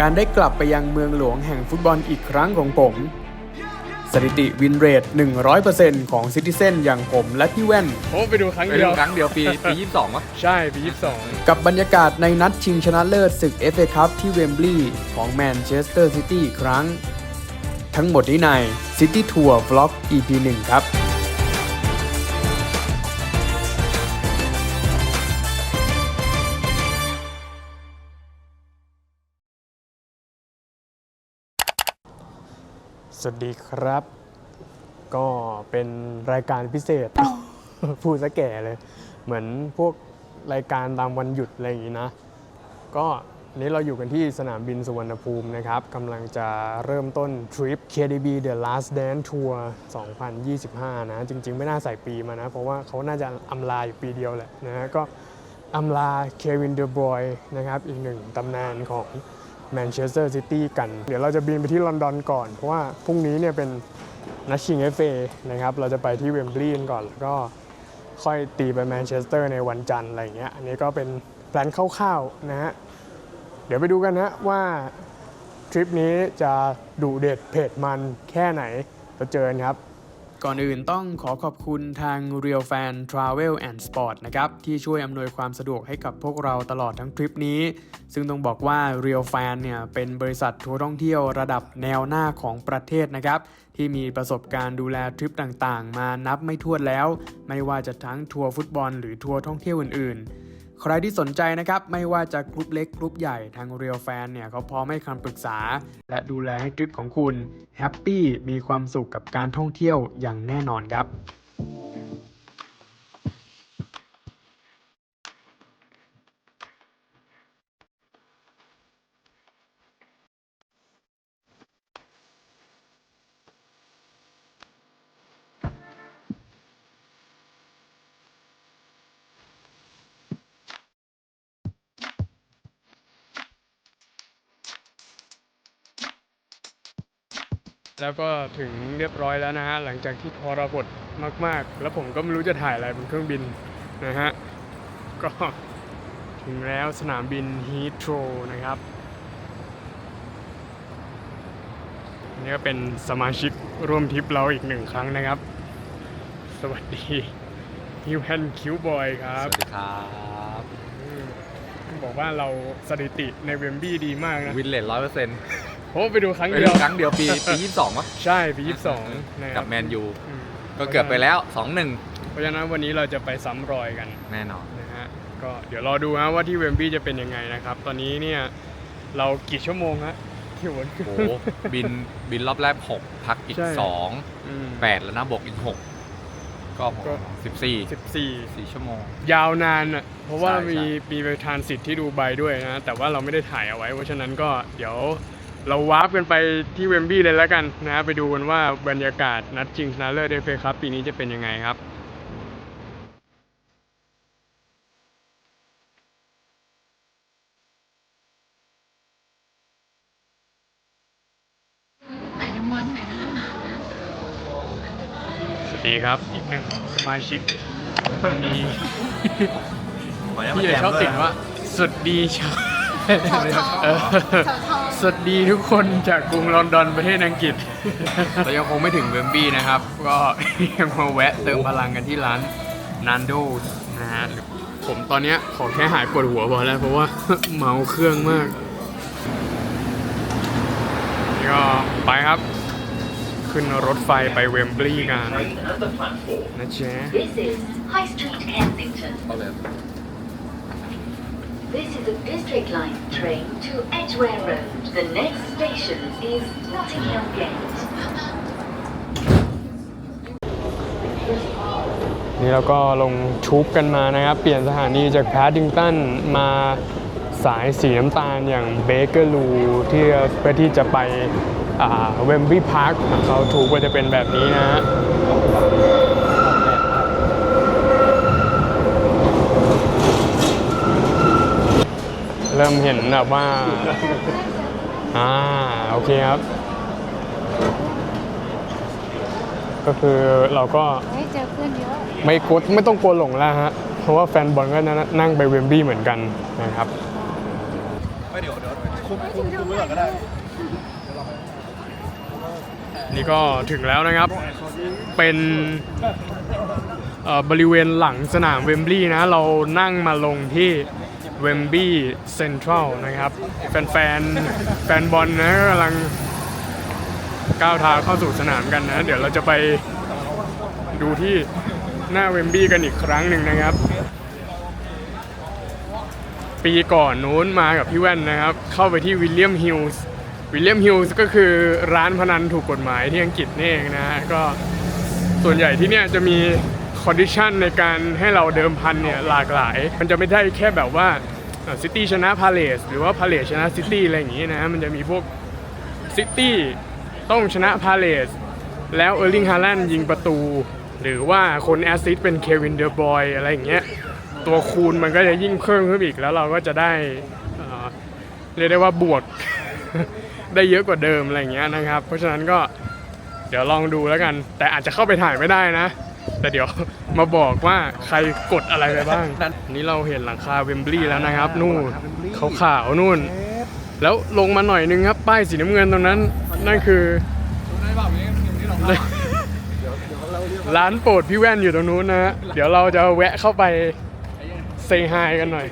การได้กลับไปยังเมืองหลวงแห่งฟุตบอลอีกครั้งของผม สถิติวินเรท 100%ของซิติเซนอย่างผมและพี่แว่น โอ้ไปดูครั้งไปเดีดูยว ครั้งเดียวปีปียี่สิบสองวะใช่ปียี่สิบสองกับบรรยากาศในนัดชิงชนะเลิศศึก FA คัพที่เวมบลีย์ของแมนเชสเตอร์ซิตี้อีกครั้ง ทั้งหมดนี้ใน City Tour Vlog EP 1 ครับ สวัสดีครับ ก็เป็นรายการพิเศษ พูดซะแก่เลย เหมือนพวกรายการตามวันหยุดอะไรอย่างนี้นะ ก็นี้เราอยู่กันที่สนามบินสุวรรณภูมินะครับกำลังจะเริ่มต้นทริป KDB The Last Dance Tour 2025 นะ จริง ๆ ไม่น่าใส่ปีมานะ เพราะว่าเขาน่าจะอำลาอยู่ปีเดียวแหละนะฮะก็อำลาเควินเดอร์บรอยนะครับ อีกหนึ่งตำนานของ แมนเชสเตอร์ซิตี้กัน เดี๋ยวเราจะบินไปที่ลอนดอนก่อน เพราะว่าพรุ่งนี้เนี่ยเป็นนัดชิง FA นะครับ เราจะไปที่เวมบลีย์ก่อน แล้วก็ค่อยตีไปแมนเชสเตอร์ในวันจันทร์อะไรเงี้ย อันนี้ก็เป็นแผนคร่าวๆนะฮะ เดี๋ยวไปดูกันนะว่าทริปนี้จะดุเด็ดเผ็ดมันแค่ไหน เราเจอกันครับ ก่อนอื่นต้องขอขอบคุณทาง Real Fan Travel and Sport นะครับ ที่ช่วยอำนวยความสะดวกให้กับพวกเราตลอดทั้งทริปนี้ ซึ่งต้องบอกว่า Real Fan เนี่ยเป็นบริษัททัวร์ท่องเที่ยวระดับแนวหน้าของประเทศนะครับ ที่มีประสบการณ์ดูแลทริปต่างๆ มานับไม่ถ้วนแล้ว ไม่ว่าจะทั้งทัวร์ฟุตบอลหรือทัวร์ท่องเที่ยวอื่นๆ ใครที่สนใจนะครับ ไม่ว่าจะกรุ๊ปเล็กกรุ๊ปใหญ่ทางเรียลแฟนเนี่ยเขาพร้อมให้คำปรึกษา และดูแลให้ทริปของคุณแฮปปี้มีความสุขกับการท่องเที่ยวอย่างแน่นอนครับ แล้วก็ถึงเรียบร้อยแล้วนะฮะหลังจากที่ทรหดมาก ๆ แล้วผมก็ไม่รู้จะถ่ายอะไรบนเครื่องบินนะฮะก็ถึงแล้วสนามบินฮีโตรนะครับอันนี่ก็เป็นสมาชิกร่วมทริปเราอีกหนึ่งครั้งนะครับ สวัสดีฮิวแฮนคิวบอยครัสบวัสดีครับอืมต้องบอกว่าเราสถิติในเวมบี้ดีมากนะ วินเลทร้อยเปอร์เซ็นต์ เพราะว่าไปดูครั้งไปเดีดูยวครั้งเดียวปีปียี่สิบสองวะใช่ปียี่สิบสองนะครับกับแมนยูอืมก็เกือบไปแล้วสองหนึ่งเพราะฉะนั้นวันนี้เราจะไปซ้ำรอยกันแน่นอน นะฮะก็เดี๋ยวรอดูฮะว่าที่เวมบลีย์จะเป็นยังไงนะครับ ตอนนี้เนี่ยเรากี่ชั่วโมงฮะที่หัวโอ้โหบินบินรอบแรกหกพักอีกใช่ สองอืม แปดแล้วนะบวกอีกหกก็ก็ สิบสี่สิบสี่ สี่ชั่วโมง ยาวนานอะ เพราะว่าใช่มีใช่มีไปทานสิทธิ์ที่ดูไบด้วยนะ แต่ว่าเราไม่ได้ถ่ายเอาไว้ เพราะฉะนั้นก็เดี๋ยว เราวาร์ปกันไปที่เวมบลีย์เลยแล้วกันนะไปดูกันว่าบรรยากาศนัดชิงชนะเลิศเอฟเอครับปีนี้จะเป็นยังไงครับสวัสดีครับ อีกหนึ่งสมาชิกมีพี่เลยชอบติดว่าสวัสดีชาวเออ สวัสดีทุกคนจากกรุงลอนดอนประเทศอังกฤษ เรายังคงไม่ถึงเวมบลีย์นะครับ ก็ยังมาแวะเติมพลังกันที่ร้านนันโดนะฮะผมตอนเนี้ยขอแค่หายปวดหัวพอแล้วเพราะว่า เมาเครื่องมากนี่ก็ไปครับ ขึ้นรถไฟไปเวมบลีย์กันนะเจ๊ This is High Street Kensington. เอาเลย This is a District Line train to Edgware Road. The next station is Notting Hill Gate. นี่เราก็ลงชุบกันมานะครับ เปลี่ยนสถานีจากแพดดิงตันมาสายสีน้ำตาลอย่างเบเกอร์ลูที่เพื่อที่จะไปเวมบี้พาร์คเขาถูกว่าจะเป็นแบบนี้นะฮะเริ่มเห็นแบบว่า อ่า โอเคครับ ก็คือเราก็เฮ้ยเจอเพื่อนเยอะไม่กลัวไม่ต้องกลัวหลงแล้วฮะ เพราะว่าแฟนบอลก็นั่งไปเวมบลีย์เหมือนกันนะครับ ไม่เดี๋ยวเดี๋ยวคุมคุมคุมไว้ก่อนก็ได้นี่ก็ถึงแล้วนะครับ เป็นเอ่อบริเวณหลังสนามเวมบลีย์นะ เรานั่งมาลงที่ เวมบลีย์เซ็นทรัลนะครับ แฟนแฟนแฟนบอลนะกำลังก้าวเท้าเข้าสู่สนามกันนะ เดี๋ยวเราจะไปดูที่หน้าเวมบลีย์กันอีกครั้งหนึ่งนะครับ ปีก่อนนู้นมากับพี่แว่นนะครับ เข้าไปที่วิลเลียมฮิลส์วิลเลียมฮิลส์ก็คือร้านพนันถูกกฎหมายที่อังกฤษนี่เองนะฮะก็ส่วนใหญ่ที่เนี่ยจะมี คอนดิชันในการให้เราเดิมพันเนี่ยหลากหลาย มันจะไม่ได้แค่แบบว่าซิตี้ชนะพาเลสหรือว่าพาเลสชนะซิตี้อะไรอย่างงี้นะมันจะมีพวกซิตี้ต้องชนะพาเลสแล้วเออร์ลิงฮาแลนด์ยิงประตู หรือว่าคนแอสซิสต์เป็นเควินเดอร์บอยอะไรอย่างเงี้ยตัวคูณมันก็จะยิ่งเพิ่มขึ้นอีกแล้วเราก็จะได้เรียกได้ว่าบวกได้เยอะกว่าเดิมอะไรอย่างเงี้ยนะครับ เพราะฉะนั้นก็เดี๋ยวลองดูแล้วกัน แต่อาจจะเข้าไปถ่ายไม่ได้นะ แต่เดี๋ยวมาบอกว่าใครกดอะไรไปบ้าง นี่เราเห็นหลังคาเวมบลีย์แล้วนะครับ นู่นขาวๆนู่น แล้วลงมาหน่อยนึงครับ ป้ายสีน้ำเงินตรงนั้น นั่นคือร้านโปรดพี่แว่นอยู่ตรงนู้นนะฮะเดี๋ยวเราจะแวะเข้าไปเซฮายกันหน่อย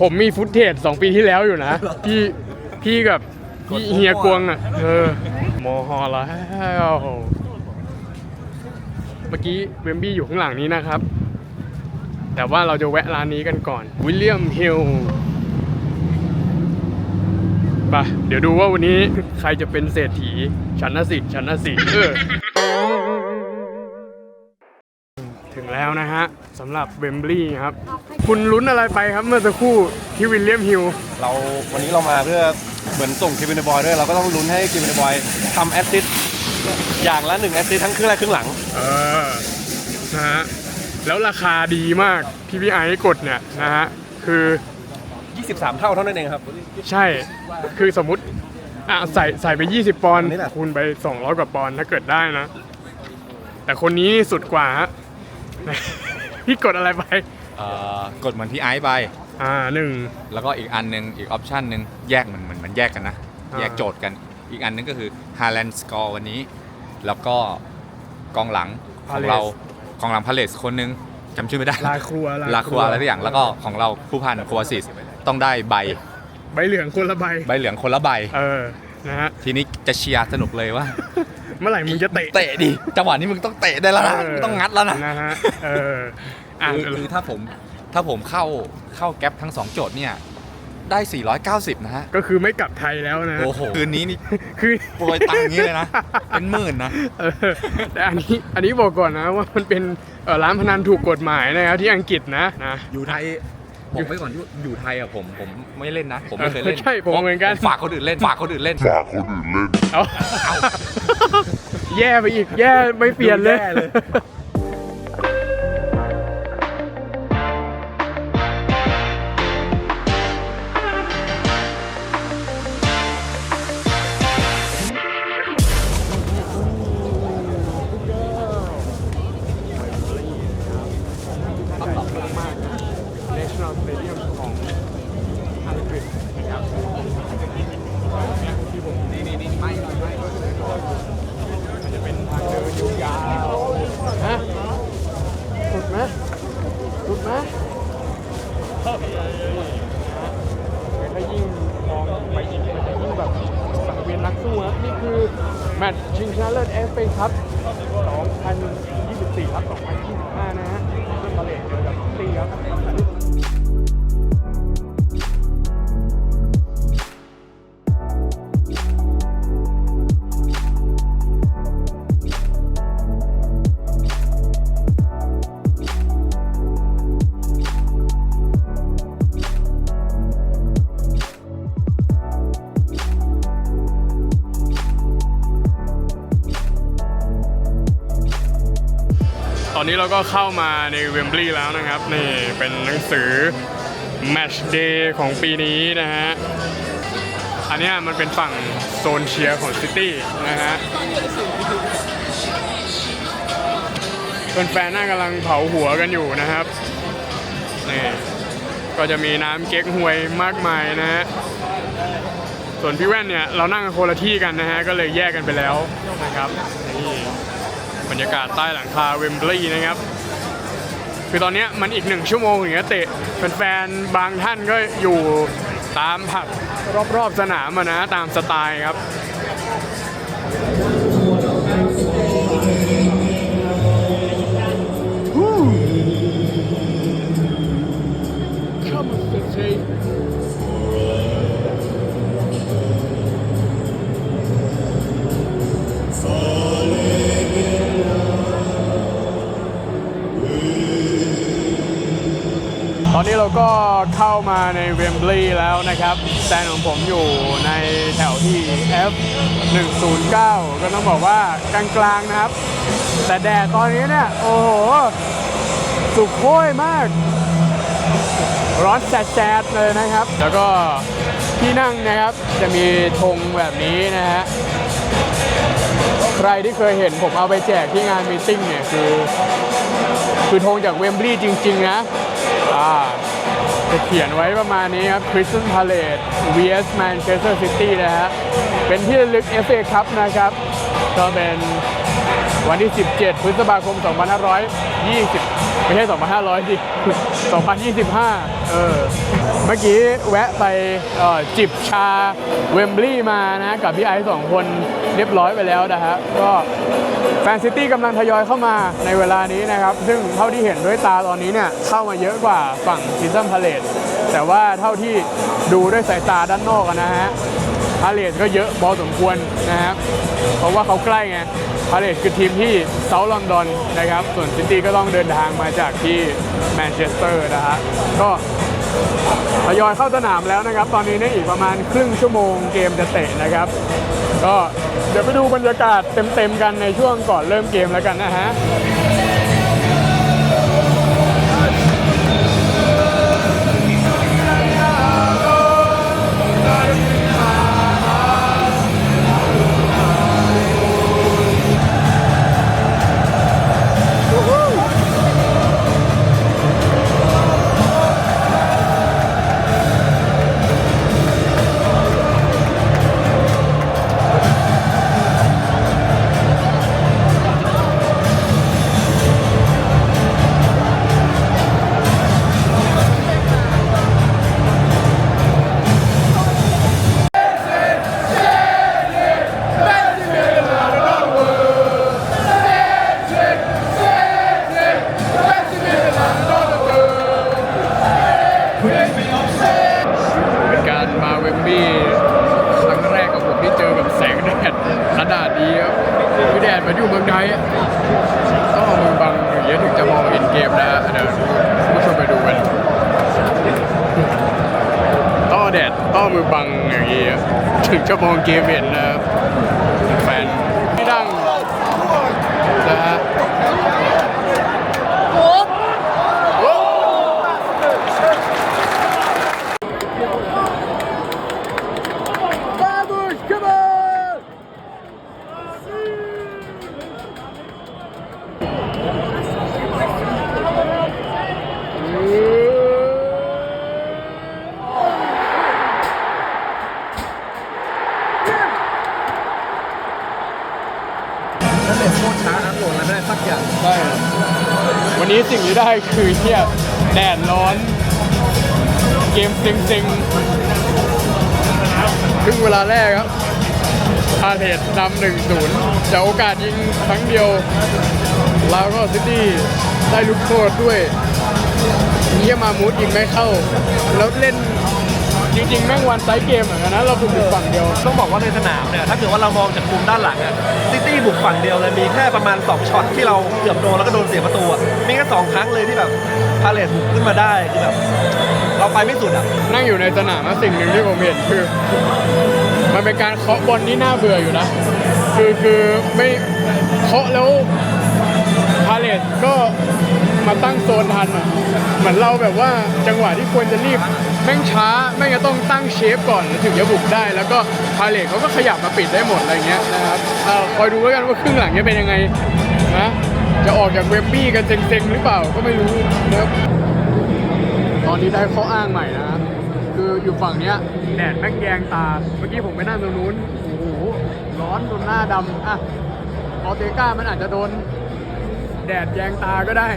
ผมมีฟุตเทจสองปีที่แล้วอยู่นะพี่พี่กับพี่เฮียกวงอะ เออโมฮอแล้ว เมื่อกี้เวมบี้อยู่ข้างหลังนี้นะครับ แต่ว่าเราจะแวะร้านนี้กันก่อน วิลเลียมฮิลปะเดี๋ยวดูว่าวันนี้ใครจะเป็นเศรษฐีฉันนสิฉันนสิเออถึงแล้วนะฮะสำหรับเวมบลีย์ครับ คุณลุ้นอะไรไปครับเมื่อสักครู่ที่วิลเลียมฮิลเราวันนี้เรามาเพื่อ เหมือนส่งเควินเดบอยด้วยเราก็ต้องลุ้นให้เควินเดบอยทำแอสซิสต์อย่างละหนึ่งแอสซิสต์ทั้งครึ่งแรกครึ่งหลัง เออนะฮะแล้วราคาดีมากที่พี่ไอซ์กดเนี่ยนะฮะคือ 23 เท่าเท่านั้นเองครับ ใช่ คือสมมติอะใส่ใส่ไป 20 ปอนด์อันนี้แหละ คูณไป 200 กว่าปอนด์ถ้าเกิดได้นะ แต่คนนี้สุดกว่าฮะ พี่กดอะไรไป เอ่อกดเหมือนที่ไอซ์ไป อ่าหนึ่ง แล้วก็อีกอันหนึงอีกออปชันหนึ่งแยกเหมือนเหมือนมันแยกกันนะ อ่า แยกโจทย์กันอีกอันหนึงก็คือ Highland Score วันนี้ แล้วก็กองหลังของเรากองหลังพาเลสคนหนึงจำชื่อไม่ได้ลาครัวลาครัวอะไรทุกอย่างแล้วก็ของเราผู้พันครัวซิสต้องได้ใบใบเหลืองคนละใบ ใบเหลืองคนละใบ เออ นะฮะ ทีนี้จะเชียร์สนุกเลยว่า เมื่อไหร่มึงจะเตะเตะดิจังหวะนี้มึงต้องเตะได้แล้วนะเมึงต้องงัดแล้วนะ นะฮะ เอออะคือคือถ้าผม ถ้าผมเข้าเข้าแก๊ปทั้งสองโจทย์เนี่ย ได้ 490 นะฮะ ก็คือไม่กลับไทยแล้วนะ โอ้โห คืนนี้นี่คือ โปรยตังค์อย่างนี้เลยนะ เป็นหมื่นนะ เออแต่อันนี้อันนี้บอกก่อนนะว่ามันเป็นเอ่อร้านพนันถูกกฎหมายนะครับที่อังกฤษนะนะ อยู่ไทย ผมไว้ก่อนที่อยู่ไทยอะผมผมไม่เล่นนะ ผมไม่เคยเล่นใช่ผมเหมือนกัน ฝากคนอื่นเล่น ฝากคนอื่นเล่น เอาแย่ไปอีกแย่ไม่เปลี่ยนเลย ดูแย่เลย เป็นครับ เราก็เข้ามาในเวมบลีย์แล้วนะครับ นี่เป็นหนังสือ Match Day ของปีนี้นะฮะ อันนี้มันเป็นฝั่งโซนเชียร์ของซิตี้นะฮะแฟนๆน่ากำลังเผาหัวกันอยู่นะครับ นี่ก็จะมีน้ำเก๊กฮวยมากมายนะฮะ ส่วนพี่แว่นเนี่ย เรานั่งคนละที่กันนะฮะ ก็เลยแยกกันไปแล้วนะครับ รรยากาศใต้หลังคาเวมบลีย์นะครับ คือตอนนี้มันอีกหนึ่งชั่วโมงถึงจะเตะแฟนๆบางท่านก็อยู่ตามผับรอบๆสนามนะตามสไตล์ครับ Come on, City. ต อนนี้เราก็เข้ามาในเวมบลีย์แล้วนะครับแซนของผมอยู่ในแถวที่ F 109 ก็ต้องบอกว่ากลางๆนะครับ แต่แดดตอนนี้เนี่ย โอ้โห สุกโค้ยมาก ร้อนแสดๆเลยนะครับ แล้วก็ที่นั่งนะครับจะมีธงแบบนี้นะฮะใครที่เคยเห็นผมเอาไปแจกที่งานมีตติ้งเนี่ยคือ คือธงจากเวมบลีย์จริง ๆ นะ อ่าจะเขียนไว้ประมาณนี้ครับ Crystal Palace vs Manchester City นะฮะ เป็นที่ระลึก FA Cup นะครับ ก็เป็นวันที่ 17 พฤษภาคม 2520 ไม่ใช่ 2500ดิ2025 เออเมื่อกี้แวะไปจิบชาเวมบลีย์มานะ กับพี่ไอซ์สองคนเรียบร้อยไปแล้วนะฮะก็แฟนซิตี้กำลังทยอยเข้ามาในเวลานี้นะครับ ซึ่งเท่าที่เห็นด้วยตาตอนนี้เนี่ย เข้ามาเยอะกว่าฝั่งซิซัมพาเลตแต่ว่าเท่าที่ดูด้วยสายตาด้านนอกนะฮะพาเลตก็เยอะพอสมควรนะครับเพราะว่าเขาใกล้ไง พาเลตคือทีมที่เซาท์ลอนดอนนะครับ ส่วนซิตี้ก็ต้องเดินทางมาจากที่แมนเชสเตอร์นะฮะก็ทยอยเข้าสนามแล้วนะครับ ตอนนี้เนี่ยอีกประมาณครึ่งชั่วโมงเกมจะเตะนะครับ ก็เดี๋ยวไปดูบรรยากาศเต็มๆกันในช่วงก่อนเริ่มเกมแล้วกันนะฮะ อ้องเอามือบังอย่างนี้ถึงจะมองเกมเห็นนะครับแฟนที่ดังนะฮะ Vamos, come on! Nó để vô ช้านะโหลดแล้วไม่ได้สักอย่างใช่วันนี้สิ่งที่ได้คือเที่ยแดดร้อน เกมเซ็งๆครึ่งเวลาแรกครับพาเทสนำหนึ่งศูนย์จากโอกาสยิงครั้งเดียวลาวก็ซิตี้ได้ลูกโทษด้วยเยี่ยมามูดยิงไม่เข้า แล้วเล่น จริงๆ แม่งวันไซด์เกมเหมือนกันนะ เราคือบุกฝั่งเดียว ต้องบอกว่าในสนามเนี่ยถ้าเกิดว่าเรามองจากมุมด้านหลังอะซิตี้บุกฝั่งเดียวเลยมีแค่ประมาณ 2ช็อตที่เราเกือบโดนแล้วก็โดนเสียประตูอะมีแค่สองครั้งเลยที่แบบพาเลทบุกขึ้นมาได้คือแบบเราไปไม่สุดอะนั่งอยู่ในสนามนะสิ่งหนึ่งที่ผมเห็นคือ มันเป็นการเคาะบอลที่น่าเบื่ออยู่นะ คือคือไม่เคาะแล้วพาเลตก็มาตั้งโซนทันอะเหมือนเราแบบว่าจังหวะที่ควรจะรีบ แม่งช้าแม่งจะต้องตั้งเชฟก่อนแล้วถึงจะบุกได้ แล้วก็พาเลตเขาก็ขยับมาปิดได้หมดอะไรเงี้ยนะครับเออคอยดูแล้วกันว่าครึ่งหลังจะเป็นยังไงนะจะออกจากเวมบี้กันเซ็งๆหรือเปล่าก็ไม่รู้นะครับตอนนี้ได้ข้ออ้างใหม่นะคืออยู่ฝั่งเนี้ยแดดแม่งแยงตาเมื่อกี้ผมไปนั่งตรงนู้นโอ้โหร้อนจนหน้าดำอะออเตก้ามันอาจจะโดน แดดแยงตาก็ได้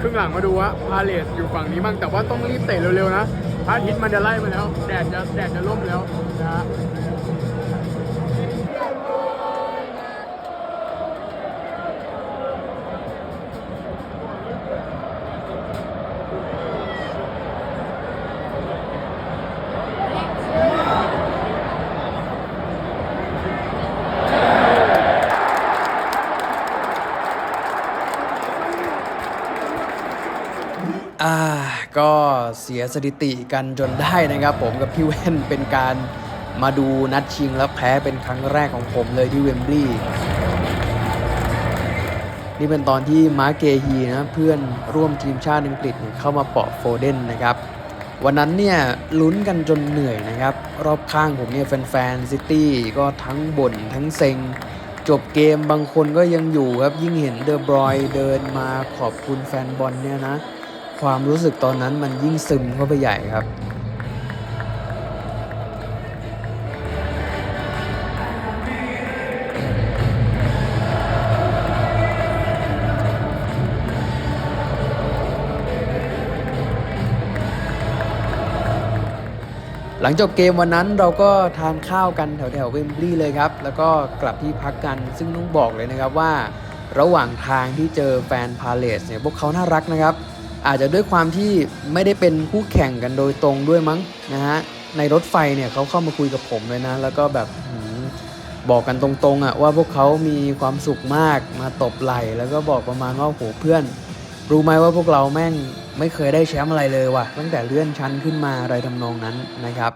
ครึ่งหลังมาดูว่าพาเลสอยู่ฝั่งนี้มั่งแต่ว่าต้องรีบเตะเร็วๆนะ พระอาทิตย์มันจะไล่มาแล้ว แดดจะแดดจะล่มแล้วนะฮะ เสียสถิติกันจนได้นะครับ ผมกับพี่แว่นเป็นการมาดูนัดชิงแล้วแพ้เป็นครั้งแรกของผมเลยที่เวมบลีย์นี่เป็นตอนที่มาร์เกฮีนะเพื่อนร่วมทีมชาติอังกฤษเนี่ยเข้ามาเปาะโฟเดนนะครับวันนั้นเนี่ยลุ้นกันจนเหนื่อยนะครับ รอบข้างผมเนี่ยแฟนๆซิตี้ก็ทั้งบ่นทั้งเซ็ง จบเกมบางคนก็ยังอยู่ครับยิ่งเห็นเดอบรอยเดินมาขอบคุณแฟนบอลเนี่ยนะ ความรู้สึกตอนนั้นมันยิ่งซึมเข้าไปใหญ่ครับหลังจบเกมวันนั้นเราก็ทานข้าวกันแถวแถวๆเวมบลีย์เลยครับ แล้วก็กลับที่พักกันซึ่งต้องบอกเลยนะครับว่า ระหว่างทางที่เจอแฟนพาเลสเนี่ยพวกเขาน่ารักนะครับ อาจจะด้วยความที่ไม่ได้เป็นคู่แข่งกันโดยตรงด้วยมั้งนะฮะในรถไฟเนี่ยเขาเข้ามาคุยกับผมเลยนะ แล้วก็แบบบอกกันตรงๆอะ่ะว่าพวกเขามีความสุขมากมาตบไหลแล้วก็บอกประมาณว่าโหเพื่อน รู้ไหมว่าพวกเราแม่งไม่เคยได้แชมป์อะไรเลยว่ะ ตั้งแต่เลื่อนชั้นขึ้นมาอะไรทำนองนั้นนะครับ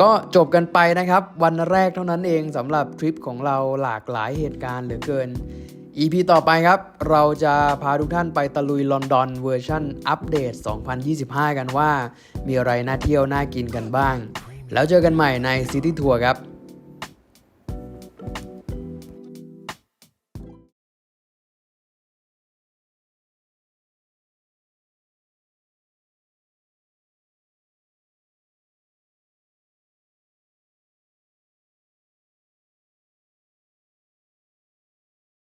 ก็จบกันไปนะครับ วันแรกเท่านั้นเองสำหรับทริปของเราหลากหลายเหตุการณ์เหลือเกิน EP ต่อไปครับ เราจะพาทุกท่านไปตะลุยลอนดอนเวอร์ชันอัปเดต 2025 กันว่า มีอะไรน่าเที่ยวน่ากินกันบ้าง แล้วเจอกันใหม่ใน City Tour ครับ